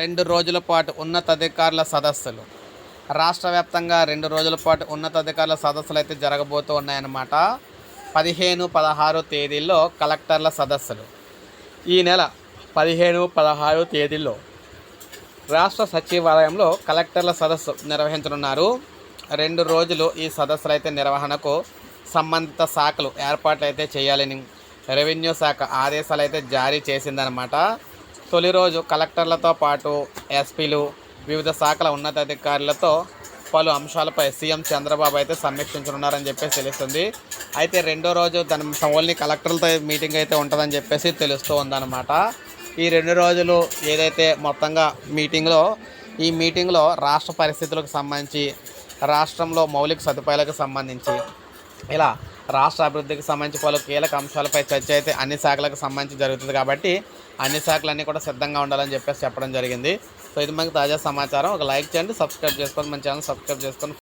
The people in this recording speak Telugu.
రెండు రోజుల పాటు ఉన్నతాధికారుల సదస్సులు. రాష్ట్ర వ్యాప్తంగా రెండు రోజుల పాటు ఉన్నతాధికారుల సదస్సులు అయితే జరగబోతూ ఉన్నాయన్నమాట. పదిహేను పదహారు తేదీల్లో కలెక్టర్ల సదస్సులు. ఈ నెల పదిహేను పదహారు తేదీల్లో రాష్ట్ర సచివాలయంలో కలెక్టర్ల సదస్సు నిర్వహించనున్నారు. రెండు రోజులు ఈ సదస్సులు అయితే నిర్వహణకు సంబంధిత శాఖలు ఏర్పాట్లు అయితే చేయాలని రెవెన్యూ శాఖ ఆదేశాలు అయితే జారీ చేసిందనమాట తొలి రోజు కలెక్టర్లతో పాటు ఎస్పీలు వివిధ శాఖల ఉన్నతాధికారులతో పలు అంశాలపై సీఎం చంద్రబాబు అయితే సమీక్షించనున్నారని చెప్పేసి తెలుస్తుంది. అయితే రెండో రోజు దాని ఓన్లీ కలెక్టర్లతో మీటింగ్ అయితే ఉంటుందని చెప్పేసి తెలుస్తూ ఉందన్నమాట. ఈ రెండు రోజులు ఏదైతే మొత్తంగా మీటింగ్లో ఈ మీటింగ్లో రాష్ట్ర పరిస్థితులకు సంబంధించి రాష్ట్రంలో మౌలిక సదుపాయాలకు సంబంధించి ఇలా రాష్ట్ర అభివృద్ధికి సంబంధించి పలు కీలక అంశాలపై చర్చ అయితే అన్ని శాఖలకు సంబంధించి జరుగుతుంది కాబట్టి అన్ని శాఖలన్నీ కూడా సిద్ధంగా ఉండాలని చెప్పేసి చెప్పడం జరిగింది. సో ఇది మనకి తాజా సమాచారం. ఒక లైక్ చేయండి సబ్స్క్రైబ్ చేసుకోండి మన ఛానల్ సబ్స్క్రైబ్ చేసుకొని